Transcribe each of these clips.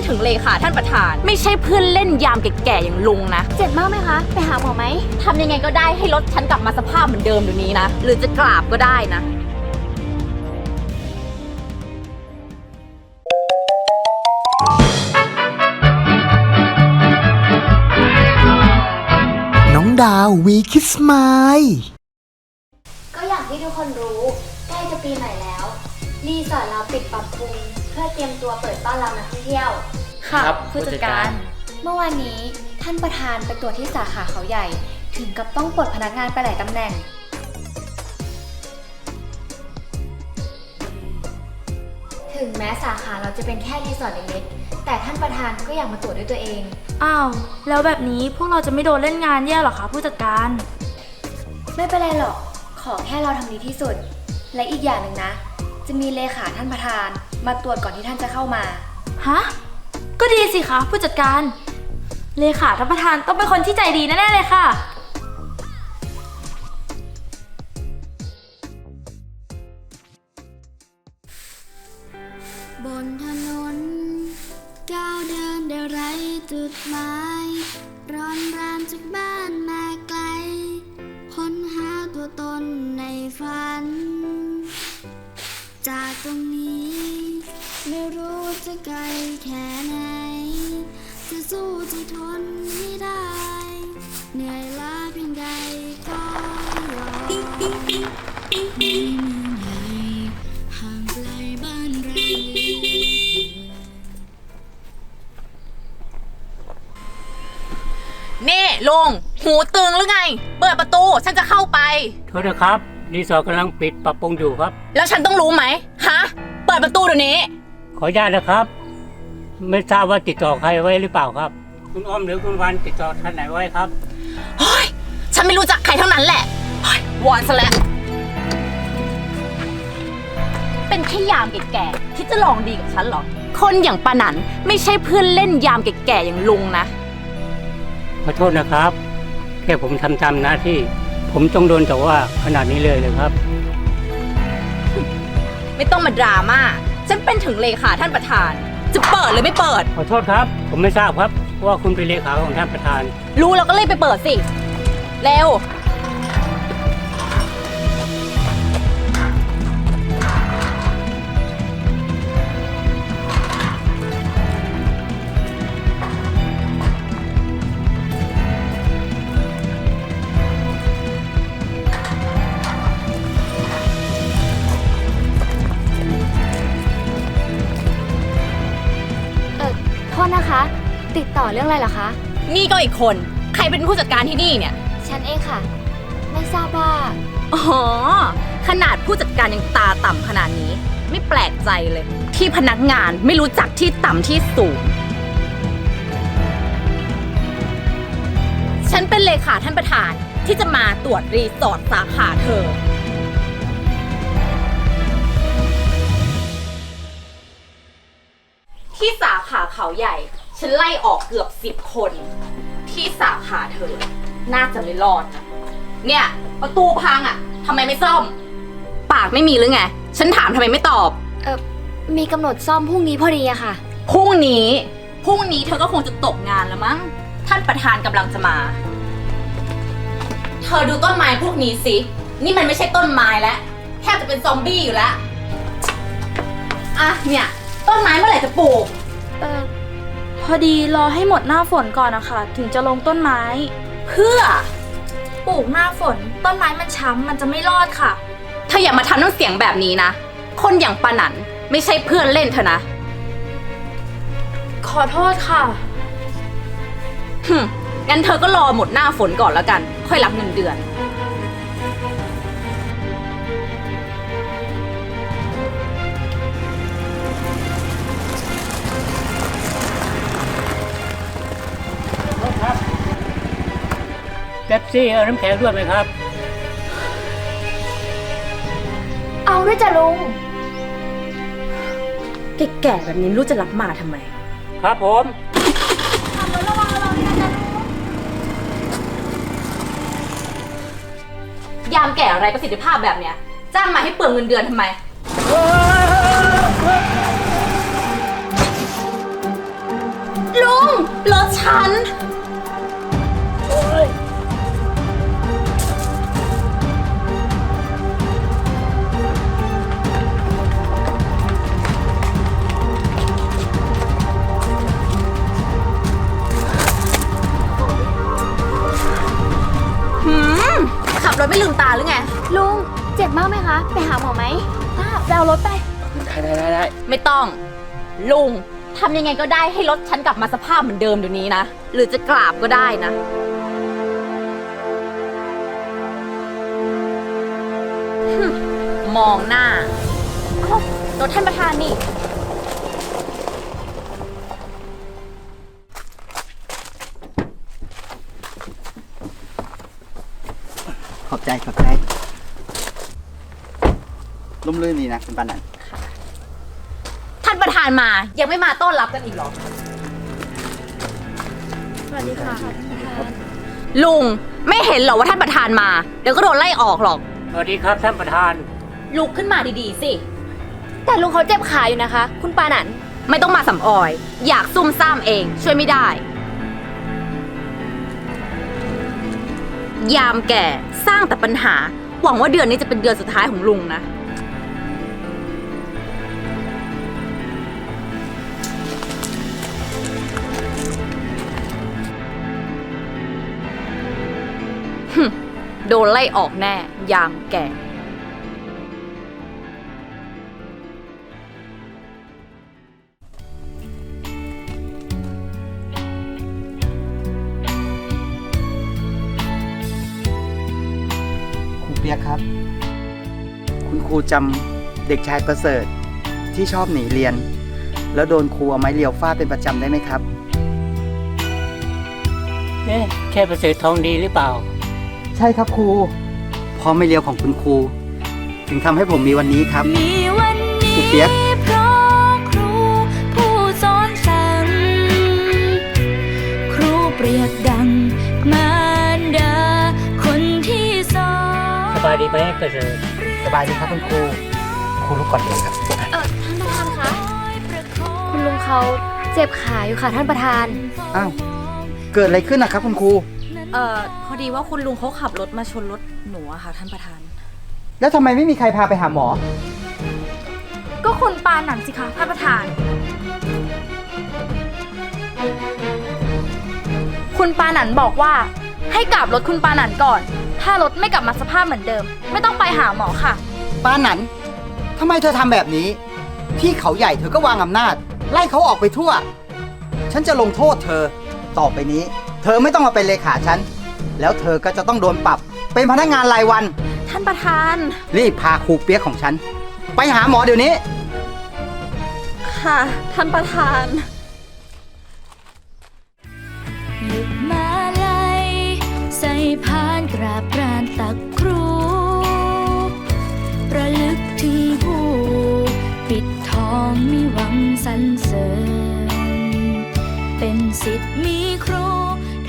เป็นถึงเลขาท่านประธาน ไม่ใช่เพื่อนเล่นยามแก่ๆอย่างลุงนะ เจ็บมากไหมคะ ไปหาหมอไหมทำยังไงก็ได้ให้รถฉันกลับมาสภาพเหมือนเดิมเดี๋ยวนี้นะ หรือจะกราบก็ได้นะ น้องดาววีคิสมายก็อย่างที่ทุกคนรู้ ใกล้จะปีใหม่แล้ว รีสอร์ทเราปิดปรับปรุงเพื่อเตรียมตัวเปิดต้อนรับนักท่องเที่ยว ค่ะครับผู้จัดการ เมื่อวานนี้ท่านประธานไปตรวจที่สาขาเขาใหญ่ ถึงกับต้องปลดพนักงานไปหลายตำแหน่ง ถึงแม้สาขาเราจะเป็นแค่รีสอร์ทเล็กๆแต่ท่านประธานก็อยากมาตรวจด้วยตัวเอง อ้าว แล้วแบบนี้พวกเราจะไม่โดนเล่นงานแย่หรอคะผู้จัดการ ไม่เป็นไรหรอก ขอแค่เราทำดีที่สุด และอีกอย่างหนึ่งนะ จะมีเลขาท่านประธาน มาตรวจก่อนที่ท่านจะเข้ามา ฮะ ก็ดีสิคะผู้จัดการ เลขาท่านประธานต้องเป็นคนที่ใจดีแน่ๆเลยค่ะ บนถนนก้าวเดินได้ไรจุดหมายร้อนรามจากบ้านมาไกล ค้นหาตัวตนในฝัน จากตรงนี้ ไม่รู้จะไกลแค่ไหน จะสู้จะทนไม่ได้ เหนื่อยล้าเพียงใดก็ยอมไม่มีไหนห่างไกลบ้านเรานี่ลุงหูตึงหรือไง เปิดประตูฉันจะเข้าไป โทษนะครับรีสอร์ทกำลังปิดปรับปรุงอยู่ครับ แล้วฉันต้องรู้ไหมฮะ เปิดประตูเดี๋ยวนี้ ขออนุญาตนะครับ ไม่ทราบว่าติดต่อใครไว้หรือเปล่าครับ คุณอ้อมหรือคุณวันติดต่อท่านไหนไว้ครับ เฮ้ย ฉันไม่รู้จักใครทั้งนั้นแหละเฮ้ยวอนซะแล้ว เป็นแค่ยามแก่ๆที่จะลองดีกับฉันเหรอ คนอย่างปานันไม่ใช่เพื่อนเล่นยามแก่ๆอย่างลุงนะ ขอโทษนะครับ แค่ผมทำตามหน้าที่ ผมต้องโดนแต่ว่าขนาดนี้เลยเลยครับ ไม่ต้องมาดราม่า ฉันเป็นถึงเลขาท่านประธาน จะเปิดหรือไม่เปิด ขอโทษครับ ผมไม่ทราบครับว่าคุณเป็นเลขาของท่านประธาน รู้แล้วก็รีบไปเปิดสิ เร็ว รื่องอะไรเหรอคะ นี่ก็อีกคน ใครเป็นผู้จัดการที่นี่เนี่ย ฉันเองค่ะ ไม่ทราบว่า อ๋อ ขนาดผู้จัดการยังตาต่ำขนาดนี้ ไม่แปลกใจเลย ที่พนักงานไม่รู้จักที่ต่ำที่สูง ฉันเป็นเลขาท่านประธานที่จะมาตรวจรีสอร์ทสาขาเธอ ที่สาขาเขาใหญ่ ฉันไล่ออกเกือบสิบคน ที่สาขาเธอ น่าจะไม่รอดนะเนี่ยประตูพังอะ่ะทำไมไม่ซ่อม ปากไม่มีหรือไง ฉันถามทำไมไม่ตอบ เออมีกำหนดซ่อมพรุ่งนี้พอดีอะค่ะ พรุ่งนี้ พรุ่งนี้เธอก็คงจะตกงานแล้วมั้ง ท่านประธานกำลังจะมา เธอดูต้นไม้พวกนี้สิ นี่มันไม่ใช่ต้นไม้แล้วแทบจะเป็นซอมบี้อยู่แล้ว อะเนี่ย ต้นไม้เมื่อไหร่จะปลูก เออพ อดีรอให้หมดหน้าฝนก่อนนะคะ ถึงจะลงต้นไม้ เพื่อ ปลูกหน้าฝน ต้นไม้มันช้ำมันจะไม่รอดค่ะ เธออย่ามาทำน้ำเสียงแบบนี้นะ คนอย่างปานันไม่ใช่เพื่อนเล่นเธอนะขอโทษค่ะ หึมงั้นเธอก็รอหมดหน้าฝนก่อนแล้วกัน ค่อยรับเงินเดือน ซี่เอาน้ำแข็งด้วยไหมครับ เอาด้วยจ้ะลุง แก่ๆแบบนี้ไม่รู้จะรับมาทำไม ครับผม ยามแก่อะไรประสิทธิภาพแบบเนี้ย จ้างมาให้เปลืองเงินเดือนทำไมเรถฉัน ขับรถไม่ลืมตาหรือไง ลุง เจ็บมากไหมคะ ไปหาหมอไหมป้าไปเอารถไป ได้ได้ได้ได้ไม่ต้อง ลุงทำยังไงก็ได้ให้รถฉันกลับมาสภาพเหมือนเดิมเดี๋ยวนี้นะ หรือจะกราบก็ได้นะหึมองหน้าเอ้ารถท่านประธานนี่ ใจขอบใจร่มรื่นดีนะคุณปานันท่านประธานมายังไม่มาต้อนรับกันอีกเหรอ สวัสดีค่ะลุงไม่เห็นเหรอว่าท่านประธานมา เดี๋ยวก็โดนไล่ออกหรอก สวัสดีครับท่านประธาน ลุกขึ้นมาดีๆ สิ แต่ลุงเขาเจ็บขาอยู่นะคะ คุณปานันไม่ต้องมาสำออย อยากซุ่มซ่ามเอง ช่วยไม่ได้ ยามแก่สร้างแต่ปัญหา หวังว่าเดือนนี้จะเป็นเดือนสุดท้ายของลุงนะ โดนไล่ออกแน่ ยามแก่ รูจำเด็กชายประเสริฐที่ชอบหนีเรียน แล้วโดนครูเอาไม้เรียวฟาดเป็นประจำได้ไหมครับ เอ๊ะใช่ประเสริฐทองดีหรือเปล่า ใช่ครับครูเพราะไม่เรียวของคุณครู ถึงทำให้ผมมีวันนี้ครับ มีวันครูนี้เปียก เพราะครูผู้สอนสั่งครูเปรียบดังมารดาคนที่สอน สบายดีไหมประเสริฐส บายดีครับคุณครูครูลุกก่อนเลยครับเออท่านประธานคะคุณลุงเขาเจ็บขาอยู่ค่ะท่านประธาน อ้าวเกิดอะไรขึ้นนะครับคุณครู เอ่อพอดีว่าคุณลุงเขาขับรถมาชนรถหนูอะค่ะ ท่านประธาน แล้วทำไมไม่มีใครพาไปหาหมอ ก็คุณปาหนันสิคะท่านประธาน คุณปาหนันบอกว่า ให้กลับรถคุณปาหนันก่อน ถ้ารถไม่กลับมาสภาพเหมือนเดิม ไม่ต้องไปหาหมอค่ะ ป้าหนันทำไมเธอทำแบบนี้ ที่เขาใหญ่เธอก็วางอำนาจ ไล่เขาออกไปทั่ว ฉันจะลงโทษเธอ ต่อไปนี้ เธอไม่ต้องมาเป็นเลขาฉัน แล้วเธอก็จะต้องโดนปรับ เป็นพนักงานรายวัน ท่านประธาน รีบพาครูเปียกของฉัน ไปหาหมอเดี๋ยวนี้ ค่ะ ท่านประธาน หยุดมาลัยใส่พานก ราบรานตักครูประลึกถึงผู้ปิดทองมีหวังสรรเสริญ เป็นสิทธิ์มีครู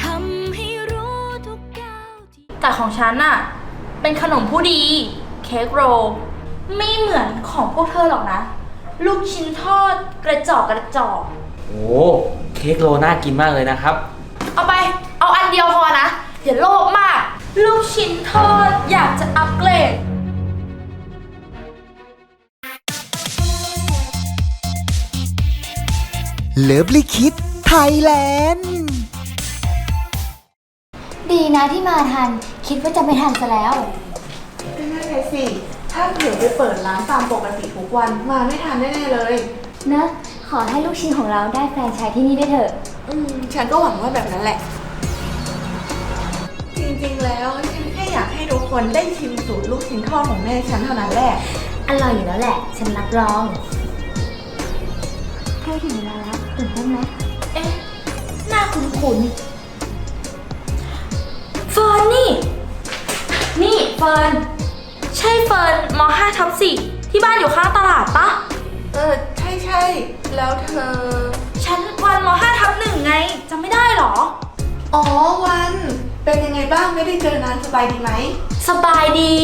ทำให้รู้ทุกก้าวที่ แต่ของฉันน่ะเป็นขนมผู้ดี เค้กโรลไม่เหมือนของพวกเธอหรอกนะ ลูกชิ้นทอดกระจอกกระจอกโอ้เค้กโลน่ากินมากเลยนะครับ เอาไป เอาอันเดียวพอนะอย่าโลภมาก ลูกชิ้นทอดอยากจะอัปเกรด เลิฟลิคิดไทยแลนด์ ดีนะที่มาทัน คิดว่าจะไม่ทันซะแล้ว ก็นั่นไงสิ ถ้าเผื่อไปเปิดร้านตามปกติทุกวันมาไม่ทันแน่ๆเลย เนอะขอให้ลูกชิ้นของเราได้แฟรนไชายที่นี่ได้วยเถอะ อืม ฉันก็หวังว่าแบบนั้นแหละจ ริงๆ แล้วฉันแค่อยากให้ทุกคนได้ชิมสูตรลูกชิ้นทอดของแม่ฉันเท่านั้นแหละ อร่อยอยู่แล้วแหละ ฉันรับรองใกล้ถึงเวลาแล้วตื่นเต้นไหมเอ๊ะหน้าคุ้นๆเฟิร์นนี่ นี่เฟิร์นใช่เฟิร์นม5ทับ4ที่บ้านอยู่ข้างตลาดปะเออ ใช่ใช่ๆแล้วเธอ ฉันวันม5ทับหนึ่งไงจำไม่ได้เหรอ อ๋อวัน เป็นยังไงบ้างไม่ได้เจอนานสบายดีไหม สบายดี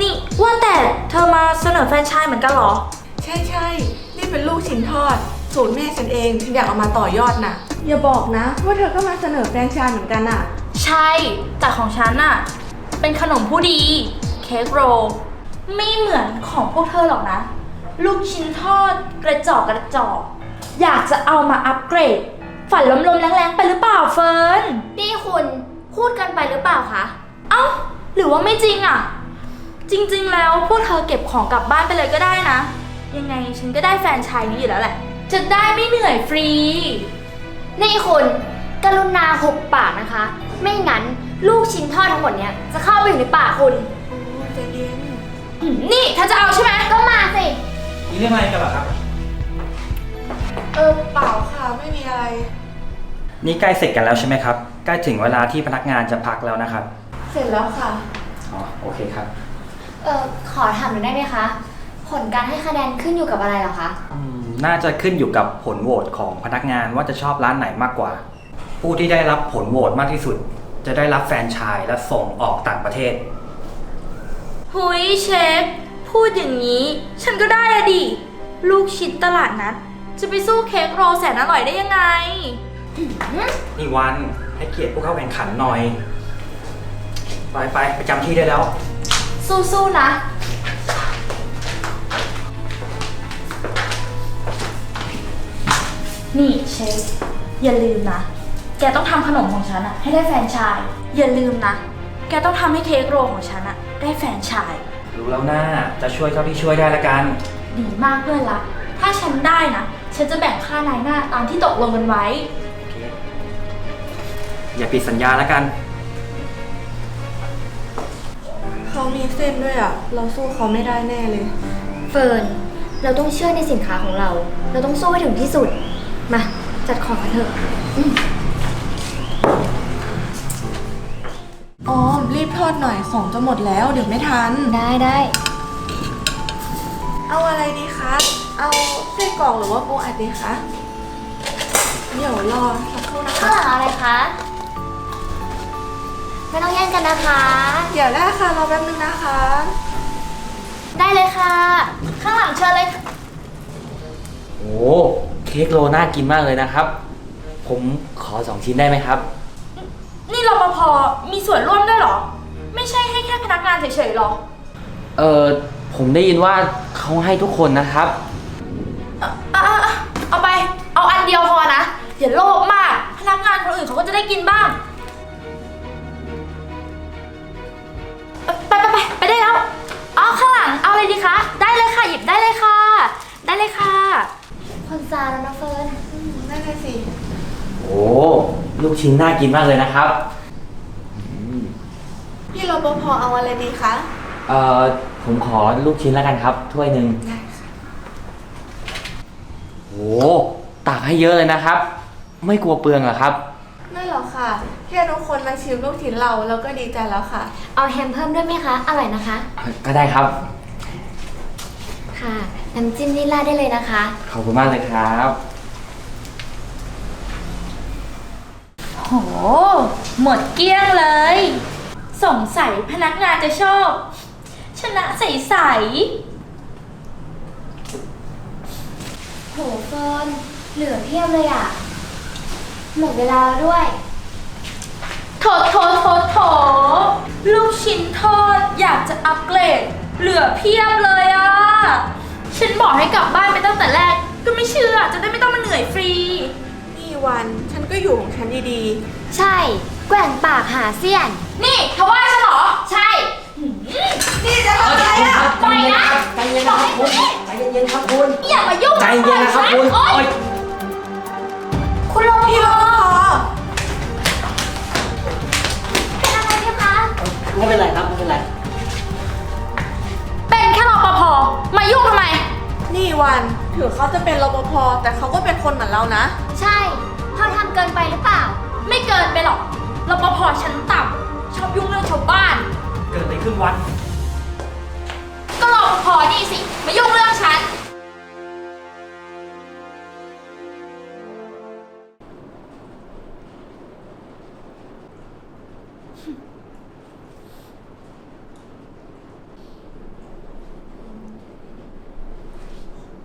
นี่ว่าแต่เธอมาเสนอแฟรนไชส์เหมือนกันเหรอ ใช่ใช่ๆนี่เป็นลูกชิ้นทอด สูตรแม่ฉันเองฉันอยากเอามาต่อยอดน่ะ อย่าบอกนะ ว่าเธอก็มาเสนอแฟรนไชส์เหมือนกันอะ ใช่ แต่ของฉันอะเป็นขนมผู้ดี เค้กโรลไม่เหมือนของพวกเธอหรอกนะ ลูกชิ้นทอดกระจอกกระจอก อยากจะเอามาอัปเกรด ฝันลมๆแรงๆไปหรือเปล่าเฟิร์น นี่คุณพูดกันไปหรือเปล่าคะ เอ้า หรือว่าไม่จริงอะจริงๆ แล้วพวกเธอเก็บของกลับบ้านไปเลยก็ได้นะ ยังไงฉันก็ได้แฟนชายนี้อยู่แล้วแหละ จะได้ไม่เหนื่อยฟรี นี่คุณกรุณาหุบปากนะคะ ไม่งั้นลูกชิ้นทอดทั้งหมดเนี้ยจะเข้าไปอยู่ในปากคุณโอ้ใจเย็นอืมนี่เธอจะเอาใช่ไหมก็มาสิ มีเรื่องอะไรกันเหรอครับ เออเปล่าค่ะไม่มีอะไร นี่ใกล้เสร็จกันแล้วใช่ไหมครับ ใกล้ถึงเวลาที่พนักงานจะพักแล้วนะครับ เสร็จแล้วค่ะ อ๋อ โอเคครับ เออขอถามหน่อยได้ไหมคะ ผลการให้คะแนนขึ้นอยู่กับอะไรเหรอคะ อืมน่าจะขึ้นอยู่กับผลโหวตของพนักงานว่าจะชอบร้านไหนมากกว่า ผู้ที่ได้รับผลโหวตมากที่สุด จะได้รับแฟรนไชายและส่งออกต่างประเทศ หุยเชฟ พูดอย่างนี้ ฉันก็ได้อะดิ ลูกชิ้นตลาดนัด จะไปสู้เค้กโรลแสนอร่อยได้ยังไง นี่วันให้เกียรติผู้เข้าแข่งขันหน่อย ไปไปประจำที่ได้แล้ว สู้ๆนะ นี่เชฟอย่าลืมนะ แกต้องทำขนมของฉันอะให้ได้แฟรนไชาย อย่าลืมนะ แกต้องทำให้เค้กโรลของฉันอะได้แฟรนไชาย รู้แล้วนะจะช่วยเท่าที่ช่วยได้ละกัน ดีมากเพื่อนรัก ถ้าฉันได้นะ ฉันจะแบ่งค่านายหน้าตามที่ตกลงกันไว้อย่าผิดสัญญาละกัน เขามีเส้นด้วยอะ เราสู้เขาไม่ได้แน่เลย เฟิร์น เราต้องเชื่อในสินค้าของเรา เราต้องสู้ให้ถึงที่สุด มา จัดของกันเถอะ อ๋อ รีบทอดหน่อยของจะหมดแล้ว เดี๋ยวไม่ทัน ได้ได้ เอาอะไรดีคะ เอาไส้กรอกหรือว่าปูอัดดีคะเดี๋ยวรอสักครู่นะข้างคะ หลังอะไรคะ ไม่ต้องแย่งกันนะคะ เดี๋ยวได้ค่ะรอแป๊บนึงนะคะ ได้เลยค่ะ ข้างหลังเชิญเลยค่ะโอ้เค้กโรน่ากินมากเลยนะครับ ผมขอสองชิ้นได้ไหมครับ นี่รปภมีส่วนร่วมด้วยเหรอ ไม่ใช่ให้แค่พนักงานเฉยๆหรอ เออผมได้ยินว่าเขาให้ทุกคนนะครับ เอาอันเดียวพอนะอย่าโลภมาก พนักงานคนอื่นเขาก็จะได้กินบ้างเอ่อไปไปไปไปได้แล้วอ๋อข้างหลังเอาอะไรดีคะ ได้เลยค่ะหยิบได้เลยค่ะ ได้เลยค่ะคนซาแล้วนะเฟิร์นได้เลยสิ โอ้ลูกชิ้นน่ากินมากเลยนะครับอืมพี่รปภเอาอะไรดีคะ เอ่อผมขอลูกชิ้นแล้วกันครับ ถ้วยหนึ่งได้ค่ะโอ้ ตักให้เยอะเลยนะครับ ไม่กลัวเปลืองเหรอครับ ไม่หรอกค่ะ แค่ทุกคนมาชิมลูกชิ้นเราเราก็ดีใจแล้วค่ะ เอาแฮมเพิ่มด้วยไหมคะ อร่อยนะคะ ก็ได้ครับ ค่ะ น้ำจิ้มนี่ราดได้เลยนะคะ ขอบคุณมากเลยครับ โห หมดเกลี้ยงเลย สงสัยพนักงานจะชอบ ชนะใสโหเฟิร์น เหลือเพียบเลยอะ หมดเวลาแล้วด้วยๆโถโถโถโถลูกชิ้นทอดอยากจะอัปเกรด เหลือเพียบเลยอะฉันบอกให้กลับบ้านไปตั้งแต่แรก ก็ไม่เชื่อจะได้ไม่ต้องมาเหนื่อยฟรี นี่วันฉันก็อยู่ของฉันดีใช่ แกว่งปากหาเสี้ยน นี่เธอว่าฉันเหรอ ใช่ๆนี่จะทำอะไรอะปล่อยนะใจเย็นนะครับคุณใจเย็นๆครับคุณ อย่ามายุ่งใจเย็นนะครับคุณโอ๊โอ๊ยยคุณรปภ พี่รปภเป็นอะไรไหมคะ ไม่เป็นไรครับไม่เป็นไร เป็นแค่รปภมายุ่งทำไม นี่วันถึงเขาจะเป็นรปภแต่เขาก็เป็นคนเหมือนเรานะ ใช่เขาทำเกินไปหรือเปล่า ไม่เกินไปหรอกรปภชั้นต่ำชอบยุ่งเรื่องชาวบ้าน เกิดอะไรขึ้นวัดก็รปภนี่สิ มายุ่งเรื่องฉัน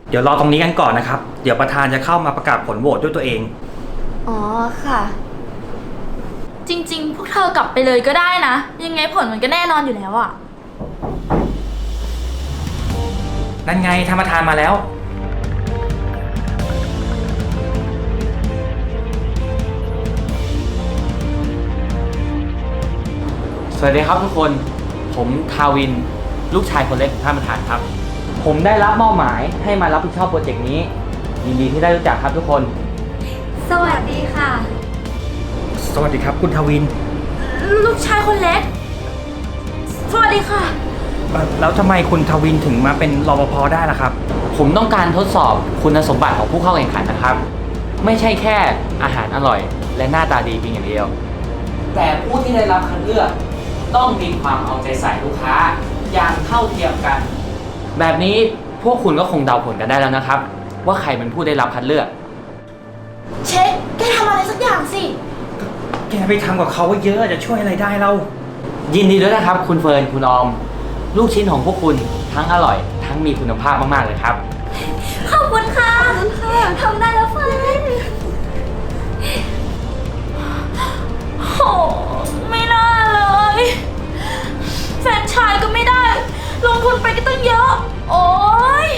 เดี๋ยวรอตรงนี้กันก่อนนะครับ เดี๋ยวประธานจะเข้ามาประกาศผลโหวตด้วยตัวเอง อ๋อค่ะ จริง ๆ พวกเธอกลับไปเลยก็ได้นะ ยังไงผลมันก็แน่นอนอยู่แล้วอะนั่นไงท่านประธานมาแล้ว สวัสดีครับทุกคน ผมทาวิน ลูกชายคนเล็กของท่านประธานครับ ผมได้รับมอบหมายให้มารับผิดชอบโปรเจกต์นี้ยินดีที่ได้รู้จักครับทุกคน สวัสดีค่ะ สวัสดีครับคุณทวินลูกชายคนเล็ก สวัสดีค่ะ เอ่อแล้วทำไมคุณทวินถึงมาเป็นรปภได้ล่ะครับ ผมต้องการทดสอบคุณสมบัติของผู้เข้าแข่งขันนะครับ ไม่ใช่แค่อาหารอร่อย และหน้าตาดีเพียงอย่างเดียว แต่ผู้ที่ได้รับคัดเลือกต้องมีความเอาใจใส่ลูกค้า อย่างเท่าเทียมกัน แบบนี้พวกคุณก็คงเดาผลกันได้แล้วนะครับ ว่าใครเป็นผู้ได้รับคัดเลือก เชคแกทำอะไรสักอย่างสิ แกไปทำกับเขาไว้เยอะจะช่วยอะไรได้เรา ยินดีด้วยนะครับ คุณเฟิร์นคุณออม ลูกชิ้นของพวกคุณทั้งอร่อย ทั้งมีคุณภาพมากๆเลยครับ ขอบคุณค่ะทำได้แล้วเฟิร์นโหไม่น่าเลย แฟนชายก็ไม่ได้ ลงทุนไปก็ตั้งเยอะ โอ้ย